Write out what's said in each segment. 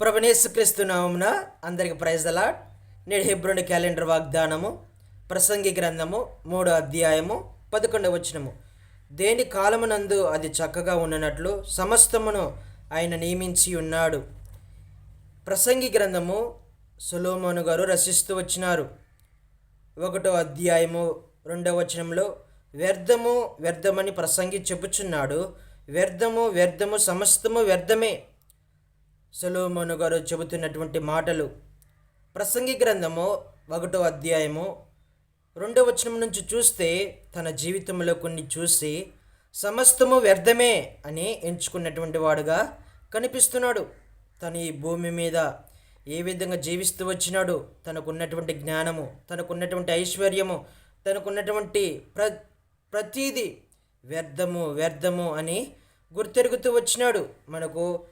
ప్రభనేసుక్రీస్తునామున అందరికి praise allot నేడు హెబ్రోని calendar వాగ్దానము ప్రసంగి గ్రంథము మూడో అధ్యాయము పదకొండవ వచనము. దేని కాలమునందు అది చక్కగా ఉన్నట్లు సమస్తమును ఆయన నియమించి ఉన్నాడు. ప్రసంగి గ్రంథము సులోమోను గారు రచిస్తూ వచ్చినారు. ఒకటో అధ్యాయము రెండవ వచనంలో వ్యర్థము వ్యర్థమని ప్రసంగి చెప్పుచున్నాడు. వ్యర్థము వ్యర్థము సమస్తము వ్యర్థమే. సొలోమోను గారు చెబుతున్నటువంటి మాటలు. ప్రసంగి గ్రంథము ఒకటో అధ్యాయము రెండవ వచనం నుంచి చూస్తే తన జీవితంలో కొన్ని చూసి సమస్తము వ్యర్థమే అని ఎంచుకున్నటువంటి వాడుగా కనిపిస్తున్నాడు. తను ఈ భూమి మీద ఏ విధంగా జీవిస్తూ వచ్చినాడు? తనకున్నటువంటి జ్ఞానము తనకున్నటువంటి ఐశ్వర్యము తనకున్నటువంటి ప్ర ప్రతీది వ్యర్థము వ్యర్థము అని గుర్తెరుగుతూ వచ్చినాడు. మనకు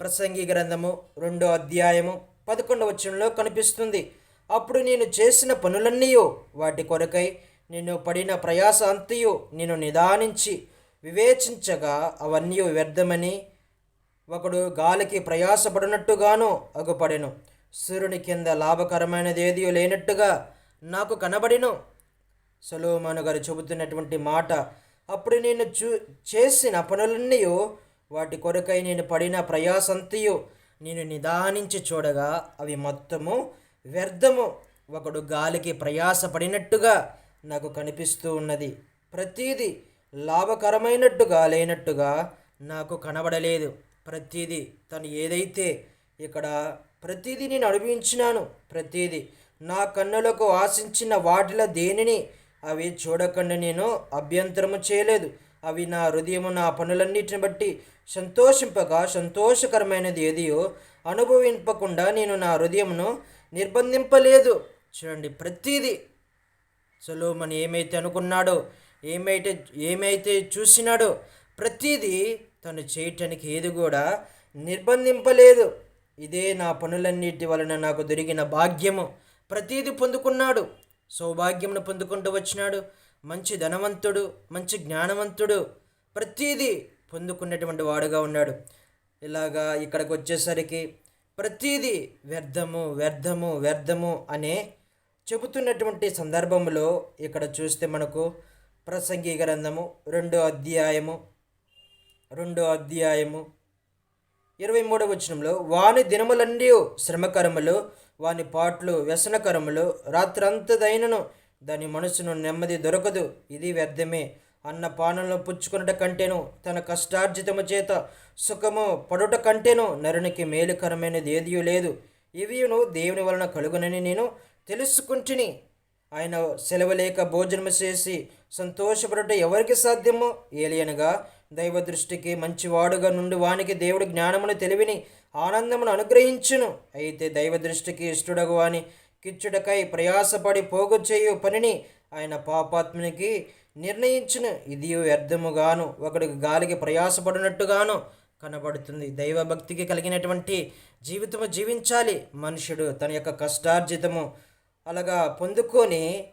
ప్రసంగి గ్రంథము రెండో అధ్యాయము పదకొండవ వచనంలో కనిపిస్తుంది. అప్పుడు నేను చేసిన పనులన్నీ వాటి కొరకై నేను పడిన ప్రయాస అంతయు నేను నిదానించి వివేచించగా అవన్నీ వ్యర్థమని ఒకడు గాలికి ప్రయాసపడినట్టుగాను అగుపడెను. సూర్యుని కింద లాభకరమైనది ఏది లేనట్టుగా నాకు కనబడిను. సలోమాను గారు చెబుతున్నటువంటి మాట అప్పుడు నేను చూ చేసిన పనులన్నీ వాటి కొరకై నేను పడిన ప్రయాసంతయు నేను నిదానించి చూడగా అవి మొత్తము వ్యర్థము. ఒకడు గాలికి ప్రయాసపడినట్టుగా నాకు కనిపిస్తూ ఉన్నది. ప్రతీది లాభకరమైనట్టుగా లేనట్టుగా నాకు కనబడలేదు. ప్రతీది తను ఏదైతే ఇక్కడ ప్రతీది నేను అనుభవించినాను ప్రతీది నా కన్నులకు ఆశించిన వాటిలో దేనిని అవి చూడకుండా నేను అభ్యంతరము చేయలేదు. అవి నా హృదయము నా పనులన్నిటిని బట్టి సంతోషింపగా సంతోషకరమైనది ఏదియో అనుభవింపకుండా నేను నా హృదయమును నిర్బంధింపలేదు. చూడండి ప్రతీది సొలోమన్ ఏమైతే అనుకున్నాడో ఏమైతే ఏమైతే చూసినాడో ప్రతిదీ తను చేయటానికి ఏది కూడా నిర్బంధింపలేదు. ఇదే నా పనులన్నిటి వలన నాకు దొరికిన భాగ్యము. ప్రతీది పొందుకున్నాడు. సౌభాగ్యమును పొందుకుంటూ వచ్చినాడు. మంచి ధనవంతుడు మంచి జ్ఞానవంతుడు ప్రతీది పొందుకున్నటువంటి వాడుగా ఉన్నాడు. ఇలాగా ఇక్కడికి వచ్చేసరికి ప్రతీది వ్యర్థము వ్యర్థము వ్యర్థము అనే చెబుతున్నటువంటి సందర్భంలో ఇక్కడ చూస్తే మనకు ప్రసంగి గ్రంథము రెండో అధ్యాయము రెండో అధ్యాయము ఇరవై మూడవ వచనంలో వాని దినములన్నీ శ్రమకరములు వాని పాటలు వ్యసనకరములు రాత్రంతదైనను దాని మనసును నెమ్మది దొరకదు. ఇది వ్యర్థమే. అన్న పానంలో పుచ్చుకున్నట కంటేను తన కష్టార్జితము చేత సుఖము పడుట కంటేను నరునికి మేలుకరమైనది ఏదియూ లేదు. ఇవియును దేవుని వలన కలుగునని నేను తెలుసుకుంటుని. ఆయన సెలవు లేక భోజనము చేసి సంతోషపడట ఎవరికి సాధ్యమో? ఏలియనగా దైవ దృష్టికి మంచివాడుగా నుండి వానికి దేవుడు జ్ఞానమును తెలివిని ఆనందమును అనుగ్రహించును. అయితే దైవ దృష్టికి ఇష్టడగు వాని కిచ్చుడకై ప్రయాసపడి పోగు చేయు పనిని ఆయన పాపాత్మునికి నిర్ణయించిన. ఇది వ్యర్థముగాను ఒకడికి గాలికి ప్రయాసపడినట్టుగాను కనబడుతుంది. దైవభక్తికి కలిగినటువంటి జీవితము జీవించాలి. మనుషుడు తన యొక్క కష్టార్జితము అలాగా పొందుకొని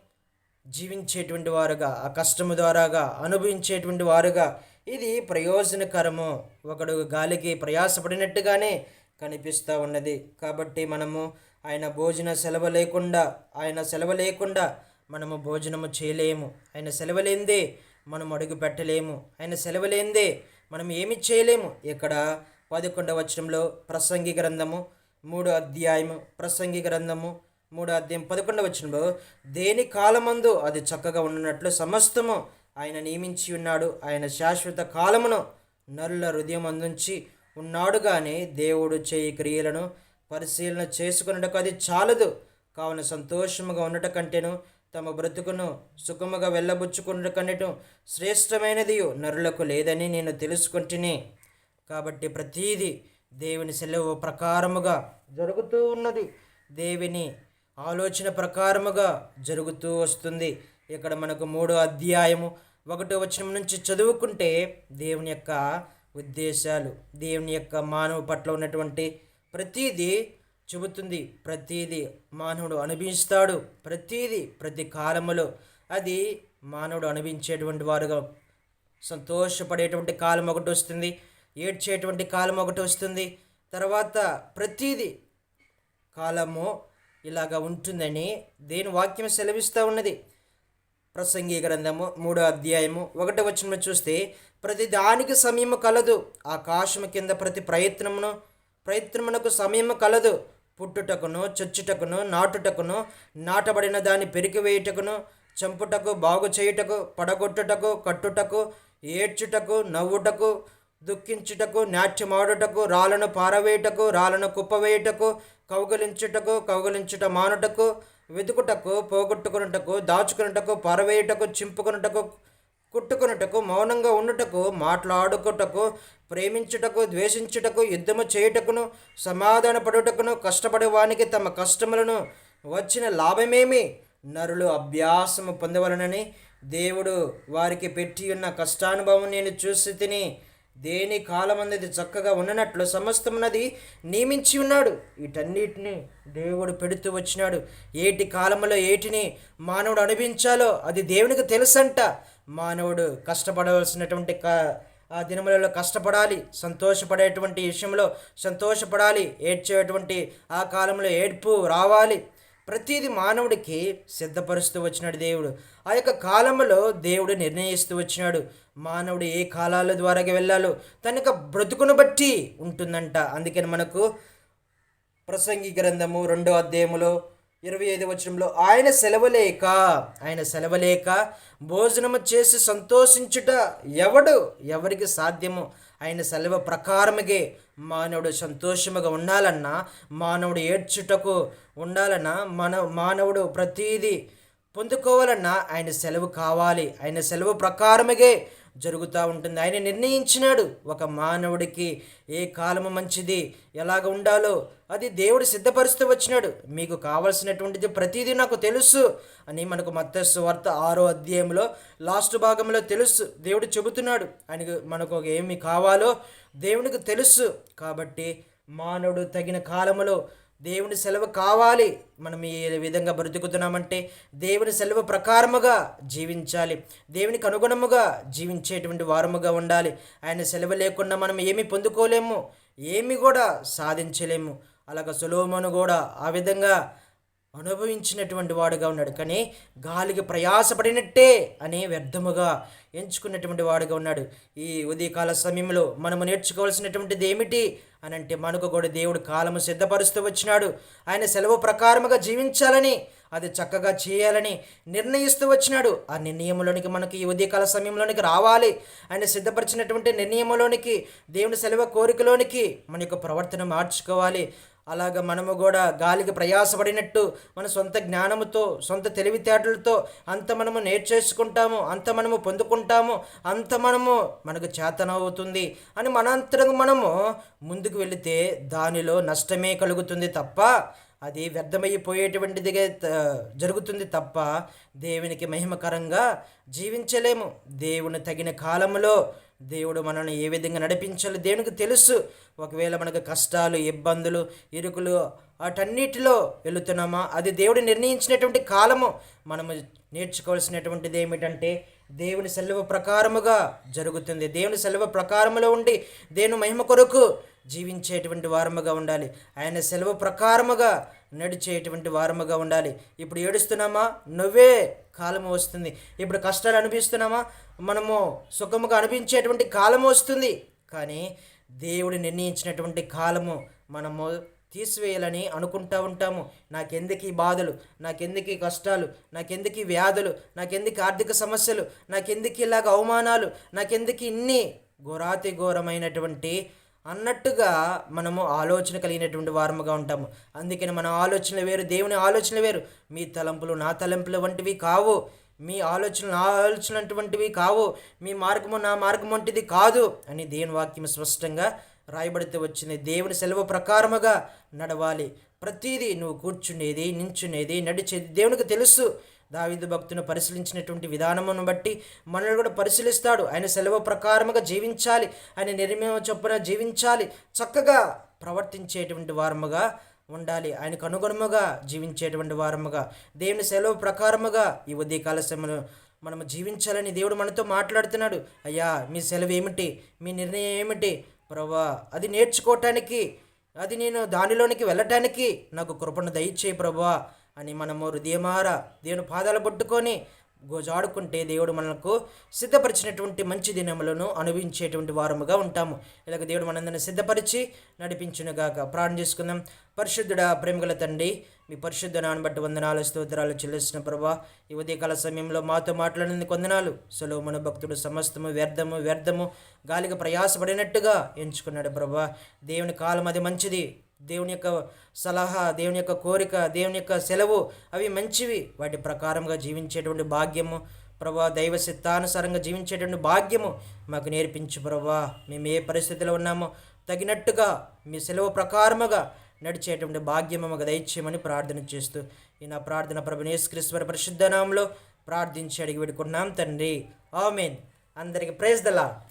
జీవించేటువంటి వారుగా ఆ కష్టము ద్వారాగా అనుభవించేటువంటి వారుగా ఇది ప్రయోజనకరము. ఒకడు గాలికి ప్రయాసపడినట్టుగానే కనిపిస్తూ ఉన్నది. కాబట్టి మనము ఆయన భోజన సెలవు లేకుండా ఆయన సెలవు లేకుండా మనము భోజనము చేయలేము. ఆయన సెలవు లేనిదే మనం అడుగు పెట్టలేము. ఆయన సెలవు లేనిదే మనం ఏమి చేయలేము. ఇక్కడ పదకొండవ వచనంలో ప్రసంగి గ్రంథము మూడో అధ్యాయము ప్రసంగి గ్రంథము మూడో అధ్యాయం పదకొండవ వచనంలో దేని కాలమందు అది చక్కగా ఉన్నట్లు సమస్తము ఆయన నియమించి ఉన్నాడు. ఆయన శాశ్వత కాలమును నరుల హృదయం అందించి ఉన్నాడు కానీ దేవుడు చేయి క్రియలను పరిశీలన చేసుకున్నటకు అది చాలదు. కావున సంతోషముగా ఉండట కంటేను తమ బ్రతుకును సుఖముగా వెళ్ళబుచ్చుకున్నట శ్రేష్టమైనది నరులకు లేదని నేను తెలుసుకుంటుని. కాబట్టి ప్రతీది దేవుని సెలవు ప్రకారముగా జరుగుతూ ఉన్నది. దేవుని ఆలోచన ప్రకారముగా జరుగుతూ వస్తుంది. ఇక్కడ మనకు మూడో అధ్యాయము ఒకటో వచనం నుంచి చదువుకుంటే దేవుని యొక్క ఉద్దేశాలు. దేవుని యొక్క మానవ పట్ల ఉన్నటువంటి ప్రతీది చెబుతుంది. ప్రతీది మానవుడు అనుభవిస్తాడు. ప్రతీది ప్రతి కాలములో అది మానవుడు అనుభవించేటువంటి వారుగా సంతోషపడేటువంటి కాలం ఒకటి వస్తుంది. ఏడ్చేటువంటి కాలం ఒకటి వస్తుంది. తర్వాత ప్రతీది కాలము ఇలాగా ఉంటుందని దేని వాక్యం సెలవిస్తూ ఉన్నది. ప్రసంగి గ్రంథము మూడో అధ్యాయము ఒకటి వచ్చిన చూస్తే ప్రతి దానికి సమయము కలదు ఆకాశము కింద ప్రతి ప్రయత్నమును ప్రయత్నమునకు సమయము కలదు. పుట్టుటకును చచ్చుటకును నాటుటకును నాటబడిన దాన్ని పెరికివేయుటకును చంపుటకు బాగు చేయుటకు పడగొట్టుటకు కట్టుటకు ఏడ్చుటకు నవ్వుటకు దుఃఖించుటకు నాట్యమాడుటకు రాళ్ళను పారవేయుటకు రాళ్ళను కుప్పవేయుటకు కౌగలించుటకు కౌగలించుట మానుటకు వెతుకుటకు పోగొట్టుకున్నటకు దాచుకున్నటకు పరవేయుటకు చింపుకున్నటకు కుట్టుకున్నటకు మౌనంగా ఉండుటకు మాట్లాడుకుటకు ప్రేమించుటకు ద్వేషించుటకు యుద్ధము చేయుటకును సమాధాన పడుటకును కష్టపడే తమ కష్టములను వచ్చిన లాభమేమి? నరులు అభ్యాసము పొందవలనని దేవుడు వారికి పెట్టి ఉన్న కష్టానుభవం నేను చూసి తిని దేని కాలమందది చక్కగా ఉన్నట్లు సమస్తమున్నది నియమించి ఉన్నాడు. వీటన్నిటిని దేవుడు పెడుతూ వచ్చినాడు. ఏటి కాలంలో ఏటిని మానవుడు అనుభవించాలో అది దేవునికి తెలుసంట. మానవుడు కష్టపడవలసినటువంటి క ఆ దినములలో కష్టపడాలి సంతోషపడేటువంటి విషయంలో సంతోషపడాలి ఏడ్చేటువంటి ఆ కాలంలో ఏడ్పు రావాలి. ప్రతిదీ మానవుడికి సిద్ధపరుస్తూ వచ్చినాడు దేవుడు. ఆ యొక్క కాలంలో దేవుడు నిర్ణయిస్తూ వచ్చినాడు. మానవుడు ఏ కాలాల ద్వారా వెళ్ళాలో తన యొక్క బ్రతుకును బట్టి ఉంటుందంట. అందుకని మనకు ప్రసంగి గ్రంథము రెండో అధ్యాయములో ఇరవై ఐదు వచనంలో ఆయన సెలవులేక ఆయన సెలవులేక భోజనము చేసి సంతోషించుట ఎవడు? ఎవరికి సాధ్యము? ఆయన సెలవు ప్రకారముగే మానవుడు సంతోషముగా ఉండాలన్నా మానవుడు ఏడ్చుటకు ఉండాలన్నా మన మానవుడు ప్రతీది పొందుకోవాలన్నా ఆయన సెలవు కావాలి. ఆయన సెలవు ప్రకారముగే జరుగుతూ ఉంటుంది. ఆయన నిర్ణయించినాడు. ఒక మానవుడికి ఏ కాలము మంచిది ఎలాగ ఉండాలో అది దేవుడు సిద్ధపరుస్తూ వచ్చినాడు. మీకు కావలసినటువంటిది ప్రతిదీ నాకు తెలుసు అని మనకు మత్తస్సు వార్త ఆరో అధ్యాయంలో లాస్ట్ భాగంలో తెలుసు. దేవుడు చెబుతున్నాడు ఆయనకు మనకు ఏమి కావాలో దేవునికి తెలుసు. కాబట్టి మానవుడు తగిన కాలంలో దేవుని సెలవు కావాలి. మనం ఏ విధంగా బ్రతుకుతున్నామంటే దేవుని సెలవు ప్రకారముగా జీవించాలి. దేవునికి అనుగుణముగా జీవించేటువంటి వారముగా ఉండాలి. ఆయన సెలవు లేకుండా మనం ఏమి పొందుకోలేము. ఏమి కూడా సాధించలేము. అలాగ సులోమను కూడా ఆ విధంగా అనుభవించినటువంటి వాడుగా ఉన్నాడు. కానీ గాలికి ప్రయాసపడినట్టే అనే వ్యర్థముగా ఎంచుకున్నటువంటి వాడుగా ఉన్నాడు. ఈ ఉదయకాల సమయంలో మనము నేర్చుకోవాల్సినటువంటిది ఏమిటి? అని అంటే మనకు కూడా దేవుడు కాలము సిద్ధపరుస్తూ వచ్చినాడు. ఆయన సెలవు ప్రకారముగా జీవించాలని అది చక్కగా చేయాలని నిర్ణయిస్తూ వచ్చినాడు. ఆ నిర్ణయంలోనికి మనకి ఈ ఉదయకాల సమయంలోనికి రావాలి. ఆయన సిద్ధపరిచినటువంటి నిర్ణయంలోనికి దేవుని సెలవు కోరికలోనికి మన యొక్క ప్రవర్తన మార్చుకోవాలి. అలాగ మనము కూడా గాలికి ప్రయాసపడినట్టు మన సొంత జ్ఞానముతో సొంత తెలివితేటలతో అంత మనము నేర్చేసుకుంటాము అంత మనము పొందుకుంటాము అంత మనము మనకు చేతనవుతుంది అని మనంతరం మనము ముందుకు వెళితే దానిలో నష్టమే కలుగుతుంది తప్ప అది వ్యర్థమైపోయేటువంటిదిగా జరుగుతుంది తప్ప దేవునికి మహిమకరంగా జీవించలేము. దేవుని తగిన కాలంలో దేవుడు మనల్ని ఏ విధంగా నడిపించాలో దేవునికి తెలుసు. ఒకవేళ మనకు కష్టాలు ఇబ్బందులు ఇరుకులు వాటన్నిటిలో వెళుతున్నామా? అది దేవుడు నిర్ణయించినటువంటి కాలము. మనము నేర్చుకోవాల్సినటువంటిది ఏమిటంటే దేవుని సెలవు ప్రకారముగా జరుగుతుంది. దేవుని సెలవు ప్రకారములో ఉండి దేవుని మహిమ కొరకు జీవించేటువంటి వారముగా ఉండాలి. ఆయన సెలవు ప్రకారముగా నడిచేటువంటి వారముగా ఉండాలి. ఇప్పుడు ఏడుస్తున్నామా? నువ్వే కాలము వస్తుంది. ఇప్పుడు కష్టాలు అనిపిస్తున్నామా? మనము సుఖముగా అనిపించేటువంటి కాలము వస్తుంది. కానీ దేవుడు నిర్ణయించినటువంటి కాలము మనము తీసివేయాలని అనుకుంటూ ఉంటాము. నాకెందుకు ఈ బాధలు? నాకెందుకు ఈ కష్టాలు? నాకెందుకు ఈ వ్యాధులు? నాకెందుకు ఆర్థిక సమస్యలు? నాకెందుకు ఇలాగ అవమానాలు? నాకెందుకు ఇన్ని ఘోరాతి ఘోరమైనటువంటి అన్నట్టుగా మనము ఆలోచన కలిగినటువంటి వారముగా ఉంటాము. అందుకని మన ఆలోచనలు వేరు దేవుని ఆలోచనలు వేరు. మీ తలంపులు నా తలంపులు వంటివి కావు. మీ ఆలోచనలు నా ఆలోచన అటువంటివి కావు. మీ మార్గము నా మార్గం వంటిది కాదు అని దేవుని వాక్యం స్పష్టంగా రాయబడితే వచ్చింది. దేవుని సెలవు ప్రకారముగా నడవాలి. ప్రతిదీ నువ్వు కూర్చునేది నించునేది నడిచేది దేవునికి తెలుసు. దావిదు భక్తును పరిశీలించినటువంటి విధానమును బట్టి మనల్ని కూడా పరిశీలిస్తాడు. ఆయన సెలవు ప్రకారముగా జీవించాలి. ఆయన నిర్మయం చొప్పున జీవించాలి. చక్కగా ప్రవర్తించేటువంటి వారముగా ఉండాలి. ఆయనకు అనుగుణముగా జీవించేటువంటి వారముగా దేవుని సెలవు ప్రకారముగా ఈ ఉదయకాల సమయంలో మనము జీవించాలని దేవుడు మనతో మాట్లాడుతున్నాడు. అయ్యా మీ సెలవు ఏమిటి? మీ నిర్ణయం ఏమిటి? ప్రభా అది నేర్చుకోవటానికి అది నేను దానిలోనికి వెళ్ళటానికి నాకు కృపను దయచేయి ప్రభా అని మనము హృదయమార దేవుని పాదాలు పట్టుకొని గోజాడుకుంటే దేవుడు మనకు సిద్ధపరిచినటువంటి మంచి దినములను అనుభవించేటువంటి వారముగా ఉంటాము. ఇలాగ దేవుడు మనందరిని సిద్ధపరిచి నడిపించునుగాక. ప్రాణం చేసుకుందాం. పరిశుద్ధుడ ప్రేమగల తండ్రి మీ పరిశుద్ధ నాన్న బట్టి వందనాలు స్తోత్రాలు చెల్లిస్తున్న ప్రభా ఈ ఉదయకాల సమయంలో మాతో మాట్లాడినందుకు వందనాలు. సులోమన భక్తుడు సమస్తము వ్యర్థము వ్యర్థము గాలిగా ప్రయాసపడినట్టుగా ఎంచుకున్నాడు ప్రభా. దేవుని కాలం అది మంచిది. దేవుని యొక్క సలహా దేవుని యొక్క కోరిక దేవుని యొక్క సెలవు అవి మంచివి. వాటి ప్రకారంగా జీవించేటువంటి భాగ్యము ప్రభా దైవ సిత్తానుసారంగా జీవించేటువంటి భాగ్యము మాకు నేర్పించు ప్రభా. మేము ఏ పరిస్థితిలో ఉన్నామో తగినట్టుగా మీ సెలవు ప్రకారముగా నడిచేటువంటి భాగ్యము మాకు దయచేయమని ప్రార్థన చేస్తూ ఈ నా ప్రార్థన ప్రభు నేస్క్రీశ్వర పరిశుద్ధ నామంలో ప్రార్థించి అడిగి పెట్టుకున్నాం తండ్రి. ఆమెన్. అందరికి ప్రైజ్ దలా